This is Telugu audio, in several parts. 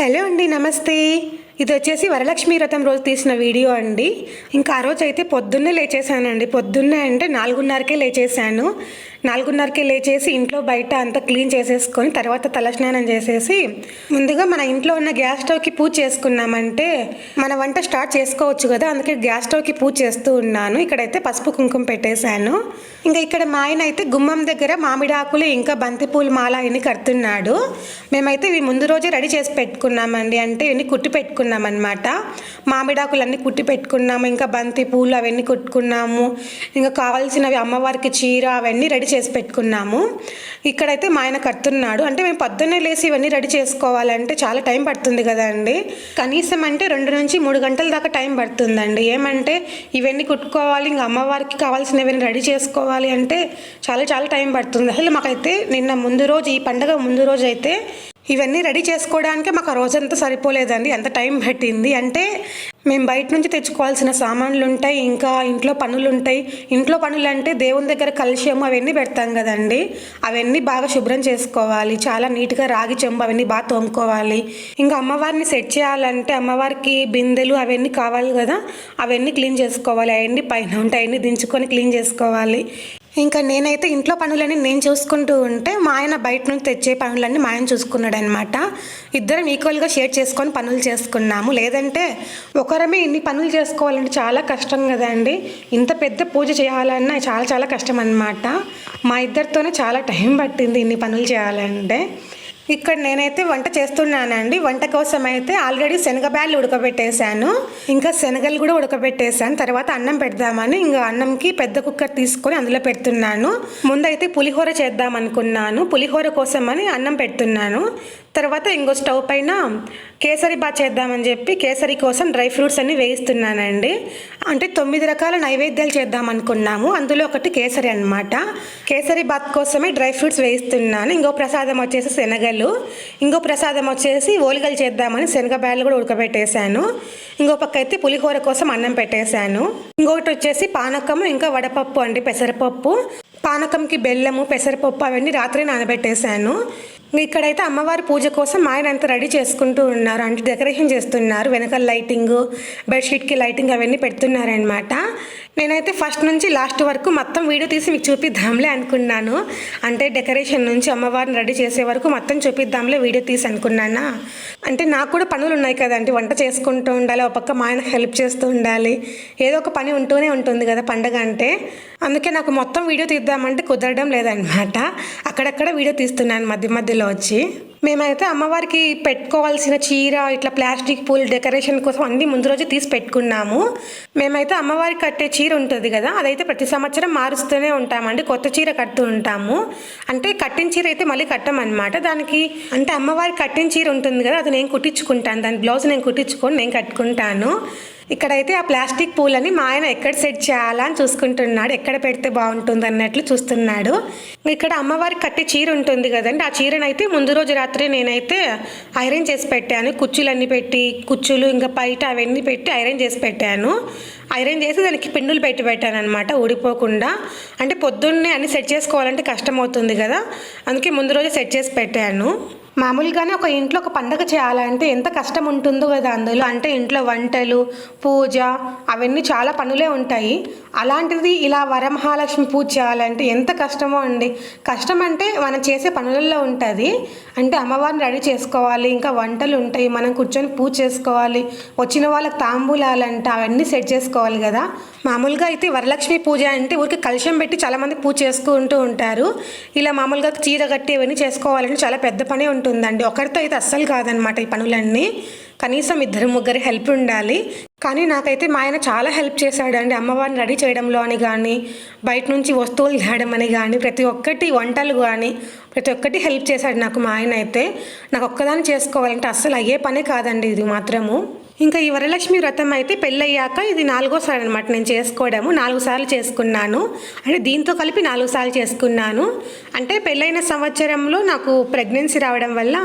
హలో అండి నమస్తే. ఇది వచ్చేసి వరలక్ష్మి వ్రతం రోజు తీసిన వీడియో అండి. ఇంకా ఆ రోజు అయితే పొద్దున్నే లేచేసానండి పొద్దున్నే అంటే నాలుగున్నరకే లేచేసాను నాలుగున్నరకే లేచేసి ఇంట్లో బయట అంతా క్లీన్ చేసేసుకొని తర్వాత తలస్నానం చేసేసి ముందుగా మన ఇంట్లో ఉన్న గ్యాస్ స్టవ్కి పూజ చేసుకున్నామంటే మన వంట స్టార్ట్ చేసుకోవచ్చు కదా అందుకే గ్యాస్ స్టవ్కి పూజ చేస్తూ ఉన్నాను. ఇక్కడైతే పసుపు కుంకుమ పెట్టేశాను. ఇంకా ఇక్కడ మా ఆయన అయితే గుమ్మం దగ్గర మామిడి ఆకులు ఇంకా బంతిపూలు మాల ఇన్ని కడుతున్నాడు. మేమైతే ఇవి ముందు రోజే రెడీ చేసి పెట్టుకున్నామండి. అంటే ఇవన్నీ కుట్టి పెట్టుకున్నాం. అనమాట మామిడాకులు అన్నీ కుట్టి పెట్టుకున్నాము ఇంకా బంతి పూలు అవన్నీ కుట్టుకున్నాము ఇంకా కావాల్సినవి అమ్మవారికి చీర అవన్నీ రెడీ చేసి పెట్టుకున్నాము. ఇక్కడైతే మా ఆయన కడుతున్నాడు. అంటే మేము పొద్దున్నే లేసి ఇవన్నీ రెడీ చేసుకోవాలంటే చాలా టైం పడుతుంది కదండి. కనీసం అంటే రెండు నుంచి మూడు గంటల దాకా టైం పడుతుందండి. ఏమంటే ఇవన్నీ కుట్టుకోవాలి ఇంకా అమ్మవారికి కావాల్సినవన్నీ రెడీ చేసుకోవాలి అంటే చాలా చాలా టైం పడుతుంది. అసలు మాకైతే నిన్న ముందు రోజు ఈ పండగ ముందు రోజు అయితే ఇవన్నీ రెడీ చేసుకోవడానికి మాకు ఆ రోజంతా సరిపోలేదండి. ఎంత టైం పట్టింది అంటే మేము బయట నుంచి తెచ్చుకోవాల్సిన సామాన్లు ఉంటాయి ఇంకా ఇంట్లో పనులు ఉంటాయి ఇంట్లో పనులు అంటే దేవుని దగ్గర కలుష్యం అవన్నీ పెడతాం కదండి. అవన్నీ బాగా శుభ్రం చేసుకోవాలి. చాలా నీట్గా రాగి చెంబు అవన్నీ బాగా తోముకోవాలి. ఇంకా అమ్మవారిని సెట్ చేయాలంటే అమ్మవారికి బిందెలు అవన్నీ కావాలి కదా. అవన్నీ క్లీన్ చేసుకోవాలి. అవన్నీ పైన ఉంటాయి అవన్నీ దించుకొని క్లీన్ చేసుకోవాలి. ఇంకా నేనైతే ఇంట్లో పనులన్నీ నేను చూసుకుంటూ ఉంటే మా ఆయన బయట నుంచి తెచ్చే పనులన్నీ మా ఆయన చూసుకున్నాడు అనమాట ఇద్దరం ఈక్వల్గా షేర్ చేసుకొని పనులు చేసుకున్నాము. లేదంటే ఒకరమే ఇన్ని పనులు చేసుకోవాలంటే చాలా కష్టం కదండి. ఇంత పెద్ద పూజ చేయాలన్నా చాలా చాలా కష్టం అనమాట మా ఇద్దరితోనే చాలా టైం పట్టింది ఇన్ని పనులు చేయాలంటే. ఇక్కడ నేనైతే వంట చేస్తున్నానండి. వంట కోసం అయితే ఆల్రెడీ శనగబ్యాళ్ళు ఉడకబెట్టేశాను. ఇంకా శనగలు కూడా ఉడకబెట్టేశాను. తర్వాత అన్నం పెడదామని ఇంకా అన్నంకి పెద్ద కుక్కర్ తీసుకొని అందులో పెడుతున్నాను. ముందైతే పులిహోర చేద్దాం అనుకున్నాను పులిహోర కోసమని అన్నం పెడుతున్నాను. తర్వాత ఇంకో స్టవ్ పైన కేసరి బాత్ చేద్దామని చెప్పి కేసరి కోసం డ్రై ఫ్రూట్స్ అన్ని వేయిస్తున్నానండి. అంటే తొమ్మిది రకాల నైవేద్యాలు చేద్దాం అనుకున్నాము. అందులో ఒకటి కేసరి అన్నమాట. కేసరి బాత్ కోసమే డ్రై ఫ్రూట్స్ వేయిస్తున్నాను. ఇంకో ప్రసాదం వచ్చేసి శనగలు. ఇంకో ప్రసాదం వచ్చేసి ఓలిగలు చేద్దామని శనగ బ్యాళ్ళు కూడా ఉడకబెట్టేశాను. ఇంకో పక్క అయితే పులిహోర కోసం అన్నం పెట్టేశాను. ఇంకొకటి వచ్చేసి పానకము ఇంకా వడపప్పు అండి పెసరపప్పు. పానకంకి బెల్లము పెసరపప్పు అవన్నీ రాత్రి నానబెట్టేశాను. ఇక్కడైతే అమ్మవారి పూజ కోసం ఆయన అంత రెడీ చేసుకుంటూ ఉన్నారు. అంటే డెకరేషన్ చేస్తున్నారు. వెనకాల లైటింగ్ బెడ్షీట్కి లైటింగ్ అవన్నీ పెడుతున్నారనమాట నేనైతే ఫస్ట్ నుంచి లాస్ట్ వరకు మొత్తం వీడియో తీసి మీకు చూపిద్దాంలే అనుకున్నాను. అంటే డెకరేషన్ నుంచి అమ్మవారిని రెడీ చేసే వరకు మొత్తం చూపిద్దాంలే వీడియో తీసి అనుకున్నానా? అంటే నాకు కూడా పనులు ఉన్నాయి కదండి వంట చేసుకుంటూ ఉండాలి ఒక పక్క మా ఆయన హెల్ప్ చేస్తూ ఉండాలి ఏదో ఒక పని ఉంటూనే ఉంటుంది కదా పండగ అంటే. అందుకే నాకు మొత్తం వీడియో తీద్దామంటే కుదరడం లేదనమాట. అక్కడక్కడ వీడియో తీస్తున్నాను మధ్య మధ్యలో వచ్చి. మేమైతే అమ్మవారికి పెట్టుకోవాల్సిన చీర ఇట్లా ప్లాస్టిక్ పూలు డెకరేషన్ కోసం అన్ని ముందు రోజు తీసి పెట్టుకున్నాము. మేమైతే అమ్మవారికి కట్టే చీర ఉంటుంది కదా అదైతే ప్రతి సంవత్సరం మారుస్తూనే ఉంటామండి కొత్త చీర కడుతూ ఉంటాము. అంటే కట్టిన చీర అయితే మళ్ళీ కట్టమన్నమాట. దానికి అంటే అమ్మవారికి కట్టిన చీర ఉంటుంది కదా అది నేను కుట్టించుకుంటాను. దాని బ్లౌజ్ నేను కుట్టించుకొని నేను కట్టుకుంటాను. ఇక్కడైతే ఆ ప్లాస్టిక్ పూలని మా ఆయన ఎక్కడ సెట్ చేయాలా అని చూసుకుంటున్నాడు. ఎక్కడ పెడితే బాగుంటుంది అన్నట్లు చూస్తున్నాడు. ఇక్కడ అమ్మవారికి కట్టే చీర ఉంటుంది కదండి. ఆ చీరనైతే ముందు రోజు రాత్రి నేనైతే ఐరన్ చేసి పెట్టాను. కుచ్చులన్నీ పెట్టి కుచ్చులు ఇంకా బయట అవన్నీ పెట్టి ఐరన్ చేసి పెట్టాను. ఐరన్ చేసి దానికి పిండులు పెట్టి పెట్టాను అనమాట ఊడిపోకుండా. అంటే పొద్దున్నే అన్ని సెట్ చేసుకోవాలంటే కష్టం అవుతుంది కదా. అందుకే ముందు రోజు సెట్ చేసి పెట్టాను. మామూలుగానే ఒక ఇంట్లో ఒక పండగ చేయాలంటే ఎంత కష్టం ఉంటుందో కదా అందులో. అంటే ఇంట్లో వంటలు పూజ అవన్నీ చాలా పనులే ఉంటాయి. అలాంటిది ఇలా వరమహాలక్ష్మి పూజ చేయాలంటే ఎంత కష్టమో అండి. కష్టం అంటే మనం చేసే పనులలో ఉంటుంది. అంటే అమ్మవారిని రెడీ చేసుకోవాలి ఇంకా వంటలు ఉంటాయి మనం కూర్చొని పూజ చేసుకోవాలి వచ్చిన వాళ్ళకి తాంబూలాలంట అవన్నీ సెట్ చేసుకోవాలి కదా. మామూలుగా అయితే వరలక్ష్మి పూజ అంటే ఊరికి కలుషం పెట్టి చాలామంది పూజ చేసుకుంటూ ఉంటారు. ఇలా మామూలుగా చీర కట్టి ఇవన్నీ చేసుకోవాలంటే చాలా పెద్ద పనే ఉంటుందండి. ఒకరితో అయితే అస్సలు కాదనమాట ఈ పనులన్నీ. కనీసం ఇద్దరు ముగ్గురు హెల్ప్ ఉండాలి. కానీ నాకైతే మా ఆయన చాలా హెల్ప్ చేశాడండి. అమ్మవారిని రెడీ చేయడంలో అని కానీ బయట నుంచి వస్తువులు తేయడం అని కానీ ప్రతి ఒక్కటి వంటలు కానీ ప్రతి ఒక్కటి హెల్ప్ చేశాడు నాకు మా ఆయన అయితే. నాకు ఒక్కదాన్ని చేసుకోవాలంటే అస్సలు అయ్యే పనే కాదండి ఇది మాత్రము. ఇంకా ఈ వరలక్ష్మి వ్రతం అయితే పెళ్ళయ్యాక ఇది నాలుగోసారి అనమాట నేను చేసుకోవడము నాలుగు సార్లు చేసుకున్నాను. అంటే దీంతో కలిపి నాలుగు సార్లు చేసుకున్నాను. అంటే పెళ్ళైన సంవత్సరంలో నాకు ప్రెగ్నెన్సీ రావడం వల్ల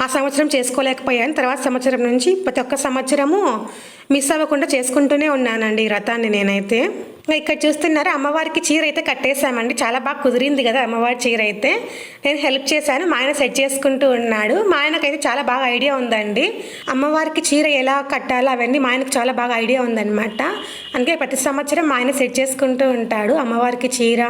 ఆ సంవత్సరం చేసుకోలేకపోయాను. తర్వాత సంవత్సరం నుంచి ప్రతి ఒక్క సంవత్సరము మిస్ అవ్వకుండా చేసుకుంటూనే ఉన్నానండి ఈ వ్రతాన్ని నేనైతే. ఇక్కడ చూస్తున్నారు అమ్మవారికి చీర అయితే కట్టేశామండి. చాలా బాగా కుదిరింది కదా అమ్మవారి చీర అయితే. నేను హెల్ప్ చేశాను మా ఆయన సెట్ చేసుకుంటూ ఉన్నాడు. మా ఆయనకైతే చాలా బాగా ఐడియా ఉందండి. అమ్మవారికి చీర ఎలా కట్టాలో అవన్నీ మా ఆయనకు చాలా బాగా ఐడియా ఉందన్నమాట. అందుకే ప్రతి సంవత్సరం మా ఆయన సెట్ చేసుకుంటూ ఉంటాడు అమ్మవారికి చీర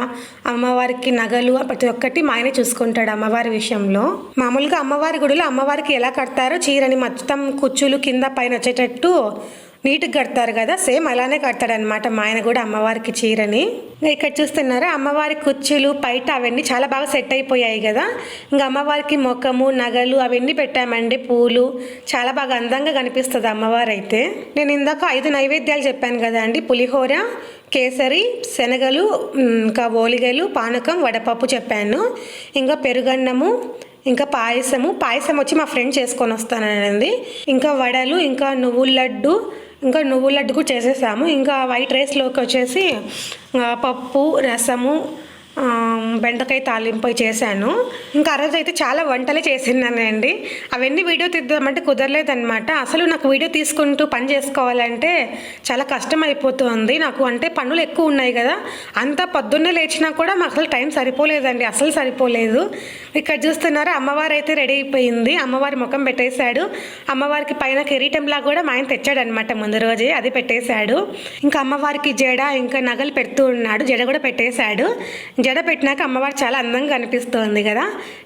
అమ్మవారికి నగలు ప్రతి ఒక్కటి మా ఆయనే చూసుకుంటాడు అమ్మవారి విషయంలో. మామూలుగా అమ్మవారి గుడిలో అమ్మవారికి ఎలా కడతారో చీరని మొత్తం కుచ్చులు కింద పైన వచ్చేటట్టు నీట్గా కడతారు కదా సేమ్ అలానే కడతాడనమాట మా ఆయన కూడా అమ్మవారికి చీరని. ఇంకా ఇక్కడ చూస్తున్నారా అమ్మవారి కుర్చీలు పైట అవన్నీ చాలా బాగా సెట్ అయిపోయాయి కదా. ఇంకా అమ్మవారికి మొక్కము నగలు అవన్నీ పెట్టామండి పూలు. చాలా బాగా అందంగా కనిపిస్తుంది అమ్మవారు అయితే నేను ఇందాక ఐదు నైవేద్యాలు చెప్పాను కదా అండి పులిహోర కేసరి శనగలు ఇంకా ఓలిగలు పానకం వడపప్పు చెప్పాను. ఇంకా పెరుగన్నము ఇంకా పాయసము. పాయసం వచ్చి మా ఫ్రెండ్ చేసుకొని వస్తానండి. ఇంకా వడలు ఇంకా నువ్వుల లడ్డు ఇంకా నువ్వుల లడ్డు కూడా చేసేసాము. ఇంకా వైట్ రైస్లోకి వచ్చేసి పప్పు రసము బెండకాయ తాలింపు చేశాను. ఇంకా ఆ రోజు అయితే చాలా వంటలే చేసినానండి అవన్నీ వీడియో తీద్దామంటే కుదరలేదనమాట అసలు నాకు వీడియో తీసుకుంటూ పని చేసుకోవాలంటే చాలా కష్టం అయిపోతుంది నాకు అంటే పనులు ఎక్కువ ఉన్నాయి కదా. అంత పొద్దున్నే లేచినా కూడా మాకు అసలు టైం సరిపోలేదండి. అసలు సరిపోలేదు. ఇక్కడ చూస్తున్నారా అమ్మవారు అయితే రెడీ అయిపోయింది. అమ్మవారి ముఖం పెట్టేశాడు. అమ్మవారికి పైన కిరీటంలా కూడా మా ఆయన తెచ్చాడు అనమాట ముందు రోజే. అది పెట్టేశాడు. ఇంకా అమ్మవారికి జడ ఇంకా నగలు పెడుతూ ఉన్నాడు. జడ కూడా పెట్టేశాడు. జడ పెట్టినాక అమ్మవారు చాలా అందంగా కనిపిస్తుంది కదా.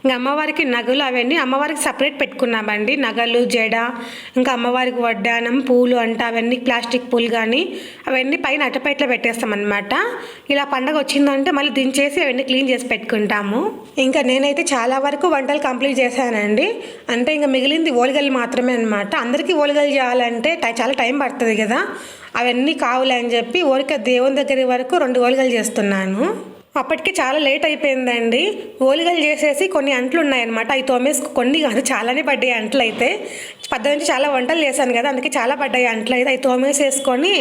ఇంకా అమ్మవారికి నగలు అవన్నీ అమ్మవారికి సపరేట్ పెట్టుకున్నామండి. నగలు జడ ఇంకా అమ్మవారికి వడ్డానం పూలు అంట అవన్నీ ప్లాస్టిక్ పూలు కానీ అవన్నీ పైన అట్టపెట్లో పెట్టేస్తామన్నమాట. ఇలా పండగ వచ్చిందంటే మళ్ళీ దించేసి అవన్నీ క్లీన్ చేసి పెట్టుకుంటాము. ఇంకా నేనైతే చాలా వరకు వంటలు కంప్లీట్ చేశానండి. అంటే ఇంకా మిగిలింది ఓలిగలు మాత్రమే అనమాట అందరికీ ఓలిగలు చేయాలంటే టై- చాలా టైం పడుతుంది కదా. అవన్నీ కావులే అని చెప్పి ఓరిక దేవుని దగ్గర వరకు రెండు ఓలిగలు చేస్తున్నాను. అప్పటికి చాలా లేట్ అయిపోయిందండి. ఓలిగలు చేసేసి కొన్ని అంట్లు ఉన్నాయన్నమాట అవి తోమేసి కొన్ని కాదు చాలానే పడ్డాయి అంట్లు అయితే పద్ద నుంచి చాలా వంటలు చేశాను కదా అందుకే చాలా పడ్డాయి అంట్లు అయితే అవి తోమేసేసుకొని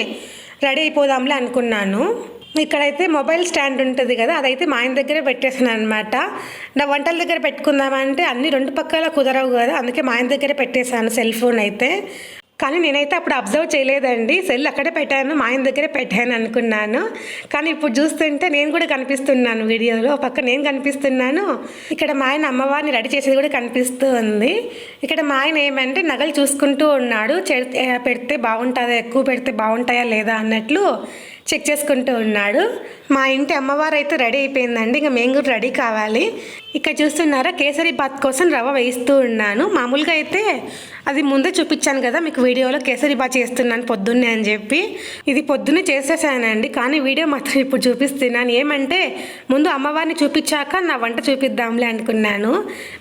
రెడీ అయిపోదాంలే అనుకున్నాను. ఇక్కడైతే మొబైల్ స్టాండ్ ఉంటుంది కదా అదైతే మా ఆయన దగ్గరే పెట్టేసాను అనమాట నా వంటల దగ్గర పెట్టుకుందామంటే అన్ని రెండు పక్కల కుదరవు కదా అందుకే మా ఆయన దగ్గరే పెట్టేశాను సెల్ ఫోన్ అయితే. కానీ నేనైతే అప్పుడు అబ్జర్వ్ చేయలేదండి. సెల్ అక్కడే పెట్టాను మా ఆయన దగ్గరే పెట్టాను అనుకున్నాను. కానీ ఇప్పుడు చూస్తుంటే నేను కూడా కనిపిస్తున్నాను వీడియోలో. పక్క నేను కనిపిస్తున్నాను. ఇక్కడ మా ఆయన అమ్మవారిని రెడీ చేసేది కూడా కనిపిస్తూ ఉంది ఇక్కడ మా ఆయన ఏమంటే నగలు చూసుకుంటూ ఉన్నాడు. చె- పెడితే బాగుంటుందా? ఎక్కువ పెడితే బాగుంటాయా లేదా అన్నట్లు చెక్ చేసుకుంటూ ఉన్నాడు. మా ఇంటి అమ్మవారు అయితే రెడీ అయిపోయిందండి. ఇంకా మేము కూడా రెడీ కావాలి. ఇక్కడ చూస్తున్నారా కేసరి బాత్ కోసం రవ్వ వేయిస్తూ ఉన్నాను. మామూలుగా అయితే అది ముందే చూపించాను కదా మీకు వీడియోలో కేసరి బాత్ చేస్తున్నాను పొద్దున్నే అని చెప్పి. ఇది పొద్దున్నే చేసేసానండి కానీ వీడియో మాత్రం ఇప్పుడు చూపిస్తున్నాను. ఏమంటే ముందు అమ్మవారిని చూపించాక నా వంట చూపిద్దాంలే అనుకున్నాను.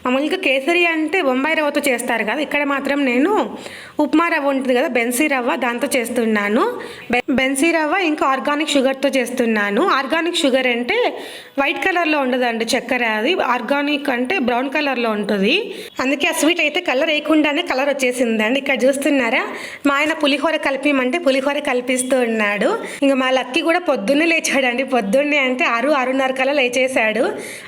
మామూలుగా కేసరి అంటే బొంబాయి రవ్వతో చేస్తారు కదా ఇక్కడ మాత్రం నేను ఉప్మా రవ్వ ఉంటుంది కదా బెన్సీ రవ్వ దాంతో చేస్తున్నాను. బెన్సీ రవ్వ ఇంకా ఆర్గానిక్ షుగర్తో చేస్తున్నాను. ఆర్గానిక్ షుగర్ అంటే వైట్ కలర్లో ఉండదండి చక్కెర అది ఆర్గానిక్ అంటే బ్రౌన్ కలర్లో ఉంటుంది. అందుకే ఆ స్వీట్ అయితే కలర్ వేయకుండానే కలర్ వచ్చేసిందండి ఇక్కడ చూస్తున్నారా? మా ఆయన పులిహోర కలిపిమంటే పులిహోర కల్పిస్తూ ఉన్నాడు. ఇంకా మా లక్కీ కూడా పొద్దున్నే లేచాడండి. పొద్దున్నే అంటే ఆరు ఆరున్నర కల్లా లేచేశాడు.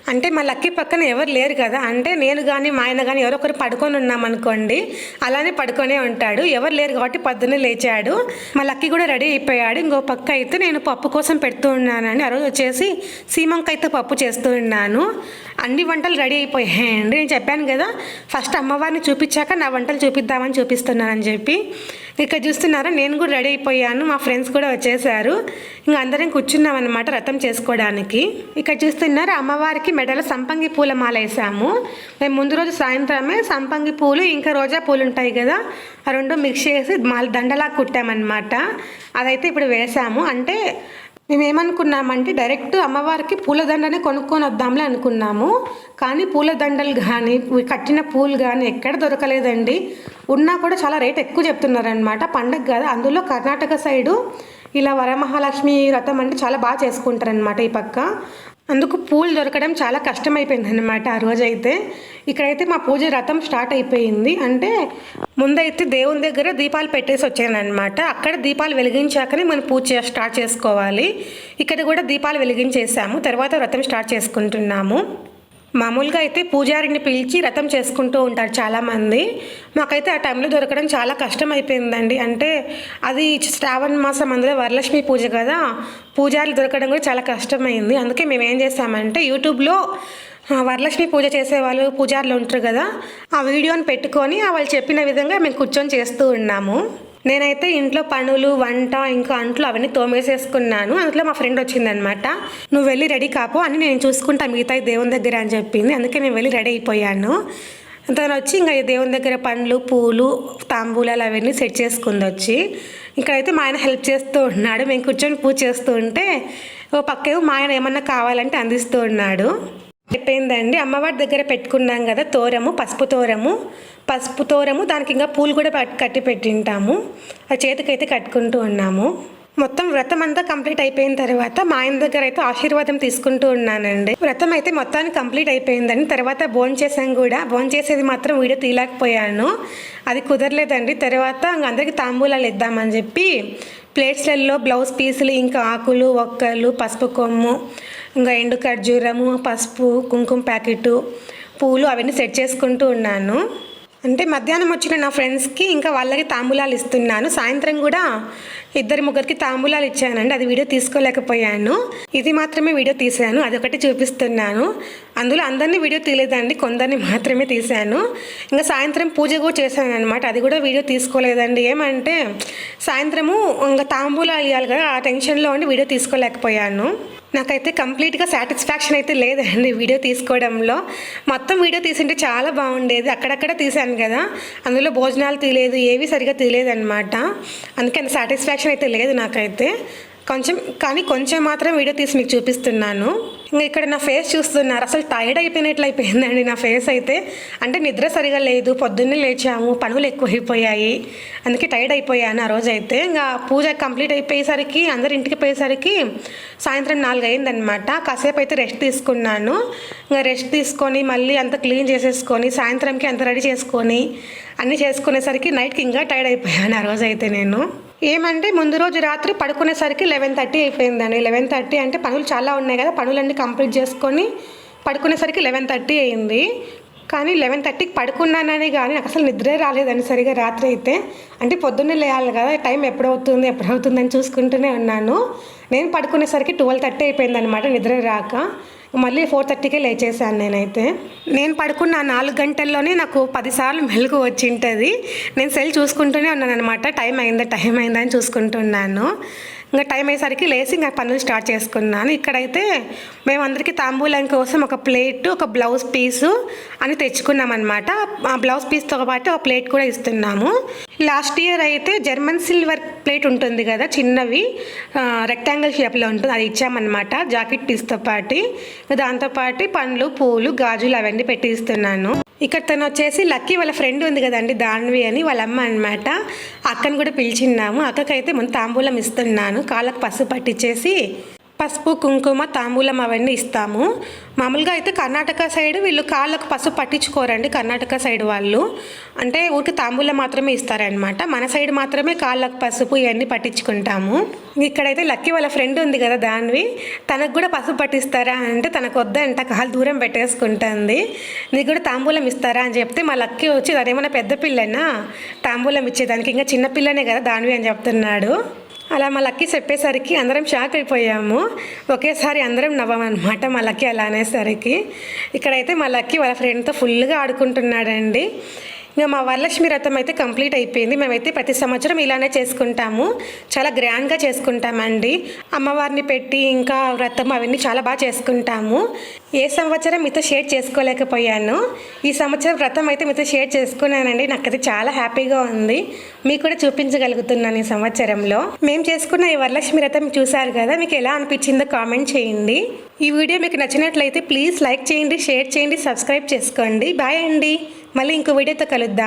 అంటే మా లక్కీ పక్కన ఎవరు లేరు కదా. అంటే నేను కానీ మా ఆయన కానీ ఎవరో ఒకరు పడుకొని ఉన్నామనుకోండి. అలానే పడుకొనే ఉంటాడు. ఎవరు లేరు కాబట్టి పొద్దున్నే లేచాడు. మా లక్కీ కూడా రెడీ అయిపోయాడు. ఇంకో పక్క అయితే నేను పప్పు కోసం పెడుతూ ఉన్నానండి. ఆ రోజు వచ్చేసి సీమంకైతే పప్పు చేస్తూ ఉన్నాను. అన్ని వంటలు రెడీ అయిపోయాయండి నేను చెప్పాను కదా ఫస్ట్ అమ్మవారిని చూపించాక నా వంటలు చూపిద్దామని చూపిస్తున్నానని చెప్పి. ఇక్కడ చూస్తున్నారా నేను కూడా రెడీ అయిపోయాను మా ఫ్రెండ్స్ కూడా వచ్చేసారు ఇంకా అందరం కూర్చున్నాం అనమాట రథం చేసుకోవడానికి. ఇక్కడ చూస్తున్నారా అమ్మవారికి మెడలో సంపంగి పూల మాల వేసాము. మేము ముందు రోజు సాయంత్రమే సంపంగి పూలు ఇంకా రోజా పూలు ఉంటాయి కదా ఆ రెండు మిక్స్ చేసి మాల దండలా కుట్టామన్నమాట. అదైతే ఇప్పుడు వేసాము. అంటే మేము ఏమనుకున్నామంటే డైరెక్ట్ అమ్మవారికి పూలదండనే కొనుక్కొని వద్దాంలే అనుకున్నాము. కానీ పూలదండలు కానీ కట్టిన పూలు కానీ ఎక్కడ దొరకలేదండి. ఉన్నా కూడా చాలా రేట్ ఎక్కువ చెప్తున్నారనమాట పండగ కదా అందులో కర్ణాటక సైడు ఇలా వరమహాలక్ష్మి వ్రతం అంటే చాలా బాగా చేసుకుంటారనమాట ఈ పక్క. అందుకు పూలు దొరకడం చాలా కష్టమైపోయింది అనమాట ఆ రోజైతే. ఇక్కడైతే మా పూజ రథం స్టార్ట్ అయిపోయింది. అంటే ముందైతే దేవుని దగ్గర దీపాలు పెట్టేసి వచ్చానమాట అక్కడ దీపాలు వెలిగించాకనే మనం పూజ స్టార్ట్ చేసుకోవాలి. ఇక్కడ కూడా దీపాలు వెలిగించేసాము. తర్వాత వ్రతం స్టార్ట్ చేసుకుంటున్నాము. మామూలుగా అయితే పూజారిని పిలిచి రథం చేసుకుంటూ ఉంటారు చాలామంది. మాకైతే ఆ టైంలో దొరకడం చాలా కష్టం అయిపోయిందండి అంటే అది శ్రావణ మాసం అందులో వరలక్ష్మి పూజ కదా పూజారులు దొరకడం కూడా చాలా కష్టమైంది. అందుకే మేము ఏం చేస్తామంటే యూట్యూబ్లో వరలక్ష్మి పూజ చేసే వాళ్ళు పూజారులు ఉంటారు కదా ఆ వీడియోని పెట్టుకొని వాళ్ళు చెప్పిన విధంగా మేము కూర్చొని చేస్తూ ఉన్నాము. నేనైతే ఇంట్లో పనులు వంట ఇంకా అంట్లు అవన్నీ తోమేసేసుకున్నాను. అందులో మా ఫ్రెండ్ వచ్చిందనమాట నువ్వు వెళ్ళి రెడీ కాపో అని నేను చూసుకుంటా మిగతా దేవుని దగ్గర అని చెప్పింది. అందుకే నేను వెళ్ళి రెడీ అయిపోయాను. తను వచ్చి ఇంకా దేవుని దగ్గర పండ్లు పూలు తాంబూలాలు అవన్నీ సెట్ చేసుకుంది వచ్చి. ఇక్కడైతే మా ఆయన హెల్ప్ చేస్తూ ఉన్నాడు. మేము కూర్చొని పూజ చేస్తూ ఉంటే ఓ పక్కేమో మా ఆయన ఏమన్నా కావాలంటే అందిస్తూ ఉన్నాడు. అయిపోయిందండి. అమ్మవారి దగ్గర పెట్టుకున్నాం కదా తోరము పసుపు తోరము. పసుపు తోరము దానికి ఇంకా పూలు కూడా కట్టి పెట్టింటాము. ఆ చేతికైతే కట్టుకుంటూ ఉన్నాము. మొత్తం వ్రతం అంతా కంప్లీట్ అయిపోయిన తర్వాత మా ఆయన దగ్గర అయితే ఆశీర్వాదం తీసుకుంటూ ఉన్నానండి. వ్రతం అయితే మొత్తాన్ని కంప్లీట్ అయిపోయిందండి. తర్వాత భోజనం చేసాం కూడా. భోజనం చేసేది మాత్రం వీడియో తీయలేకపోయాను. అది కుదరలేదండి. తర్వాత అందరికీ తాంబూలాలు ఇద్దామని చెప్పి ప్లేట్స్లలో బ్లౌజ్ పీసులు ఇంకా ఆకులు ఒక్కలు పసుపు కొమ్ము ఇంకా ఎండు ఖర్జూరము పసుపు కుంకుమ ప్యాకెట్ పూలు అవన్నీ సెట్ చేసుకుంటూ ఉన్నాను. అంటే మధ్యాహ్నం వచ్చిన నా ఫ్రెండ్స్కి ఇంకా వాళ్ళకి తాంబూలాలు ఇస్తున్నాను. సాయంత్రం కూడా ఇద్దరు ముగ్గురికి తాంబూలాలు ఇచ్చానండి. అది వీడియో తీసుకోలేకపోయాను. ఇది మాత్రమే వీడియో తీశాను. అదొకటి చూపిస్తున్నాను. అందులో అందరినీ వీడియో తీయలేదండి. కొందరిని మాత్రమే తీశాను. ఇంకా సాయంత్రం పూజ కూడా చేశాను అనమాట అది కూడా వీడియో తీసుకోలేదండి. ఏమంటే సాయంత్రము ఇంకా తాంబూలాలు ఇవ్వాలి కదా. ఆ టెన్షన్లో ఉండి వీడియో తీసుకోలేకపోయాను. నాకైతే కంప్లీట్గా సాటిస్ఫాక్షన్ అయితే లేదండి వీడియో తీసుకోవడంలో. మొత్తం వీడియో తీసింటే చాలా బాగుండేది. అక్కడక్కడ తీశాను కదా. అందులో భోజనాలు తీయలేదు ఏవి సరిగా తీయలేదు అనమాట అందుకే అంత సాటిస్ఫాక్షన్ అయితే లేదు నాకైతే. కొంచెం కానీ కొంచెం మాత్రం వీడియో తీసి మీకు చూపిస్తున్నాను. ఇంకా ఇక్కడ నా ఫేస్ చూస్తున్నారు. అసలు టైర్డ్ అయిపోయినట్లు అయిపోయిందండి నా ఫేస్ అయితే. అంటే నిద్ర సరిగా లేదు పొద్దున్నే లేచాము పనులు ఎక్కువైపోయాయి. అందుకే టైర్డ్ అయిపోయాను ఆ రోజు అయితే ఇంకా పూజ కంప్లీట్ అయిపోయేసరికి అందరు ఇంటికి పోయేసరికి సాయంత్రం నాలుగు అయిందనమాట కాసేపు అయితే రెస్ట్ తీసుకున్నాను. ఇంకా రెస్ట్ తీసుకొని మళ్ళీ అంత క్లీన్ చేసేసుకొని సాయంత్రంకి అంత రెడీ చేసుకొని అన్నీ చేసుకునేసరికి నైట్కి ఇంకా టైర్డ్ అయిపోయాను ఆ రోజు అయితే నేను. ఏమంటే ముందు రోజు రాత్రి పడుకునేసరికి లెవెన్ థర్టీ అయిపోయిందండి. లెవెన్ థర్టీ అంటే పనులు చాలా ఉన్నాయి కదా పనులన్నీ కంప్లీట్ చేసుకొని పడుకునేసరికి లెవెన్ థర్టీ అయింది. కానీ లెవెన్ థర్టీకి పడుకున్నానని కానీ నాకు అసలు నిద్రే రాలేదని సరిగా రాత్రి అయితే. అంటే పొద్దున్నే లేయాలి కదా టైం ఎప్పుడవుతుంది ఎప్పుడవుతుందని చూసుకుంటూనే ఉన్నాను. నేను పడుకునేసరికి ట్వెల్వ్ థర్టీ అయిపోయింది అనమాట నిద్ర రాక. మళ్ళీ ఫోర్ థర్టీకే లేచేసాను నేనైతే. నేను పడుకున్న నాలుగు గంటల్లోనే నాకు పదిసార్లు మెలకు వచ్చింటుంది. నేను సెల్ చూసుకుంటూనే ఉన్నాను అనమాట టైం అయిందా టైం అయిందా అని చూసుకుంటున్నాను. ఇంకా టైం అయ్యేసరికి లేచి ఇంకా పనులు స్టార్ట్ చేసుకున్నాను. ఇక్కడైతే మేము అందరికీ తాంబూలం కోసం ఒక ప్లేట్ ఒక బ్లౌజ్ పీసు అని తెచ్చుకున్నామన్నమాట. ఆ బ్లౌజ్ పీస్తో పాటు ఒక ప్లేట్ కూడా ఇస్తున్నాము. లాస్ట్ ఇయర్ అయితే జర్మన్ సిల్వర్ ప్లేట్ ఉంటుంది కదా చిన్నవి రెక్టాంగిల్ షేప్లో ఉంటుంది అది ఇచ్చామన్నమాట జాకెట్ పీస్తో పాటు. దాంతోపాటు పండ్లు పూలు గాజులు అవన్నీ పెట్టి ఇస్తున్నాను. ఇక్కడ తను వచ్చేసి లక్కీ వాళ్ళ ఫ్రెండ్ ఉంది కదండి దాన్వి అని వాళ్ళ అమ్మ అనమాట అక్కను కూడా పిలిచిన్నాము. అక్కకైతే మనం తాంబూలం ఇస్తున్నాను. కాళ్ళకు పసుపు పట్టించేసి పసుపు కుంకుమ తాంబూలం అవన్నీ ఇస్తాము. మామూలుగా అయితే కర్ణాటక సైడ్ వీళ్ళు కాళ్ళకు పసుపు పట్టించుకోరండి కర్ణాటక సైడ్ వాళ్ళు. అంటే ఊరికి తాంబూలం మాత్రమే ఇస్తారనమాట మన సైడ్ మాత్రమే కాళ్ళకు పసుపు ఇవన్నీ పట్టించుకుంటాము. ఇక్కడైతే లక్కీ వాళ్ళ ఫ్రెండ్ ఉంది కదా దాన్వి. తనకు కూడా పసుపు పట్టిస్తారా అంటే తనకు వద్దంట కాలు దూరం పెట్టేసుకుంటుంది. నీకు కూడా తాంబూలం ఇస్తారా అని చెప్తే మా లక్కీ వచ్చి అదేమన్నా పెద్ద పిల్లనా? తాంబూలం ఇచ్చేదానికి ఇంకా చిన్న పిల్లనే కదా దాన్వి అని చెప్తున్నాడు. అలా మా లక్కీ చెప్పేసరికి అందరం షాక్ అయిపోయాము. ఒకేసారి అందరం నవ్వమన్నమాట మా లక్కీ అలా అనేసరికి. ఇక్కడైతే మా లక్కీ వాళ్ళ ఫ్రెండ్తో ఫుల్గా ఆడుకుంటున్నాడండి. ఇంకా మా వరలక్ష్మి రథం అయితే కంప్లీట్ అయిపోయింది. మేమైతే ప్రతి సంవత్సరం ఇలానే చేసుకుంటాము. చాలా గ్రాండ్గా చేసుకుంటామండి. అమ్మవారిని పెట్టి ఇంకా వ్రతం అవన్నీ చాలా బాగా చేసుకుంటాము. ఏ సంవత్సరం మీతో షేర్ చేసుకోలేకపోయాను. ఈ సంవత్సరం వ్రతం అయితే మీతో షేర్ చేసుకున్నానండి. నాకైతే చాలా హ్యాపీగా ఉంది. మీకు కూడా చూపించగలుగుతున్నాను ఈ సంవత్సరంలో. మేము చేసుకున్న ఈ వరలక్ష్మి వ్రతం చూసారు కదా మీకు ఎలా అనిపించిందో కామెంట్ చేయండి. ఈ వీడియో మీకు నచ్చినట్లయితే ప్లీజ్ లైక్ చేయండి షేర్ చేయండి సబ్స్క్రైబ్ చేసుకోండి. బాయ్ అండి. మళ్ళీ ఇంకో వీడియోతో కలుద్దాం.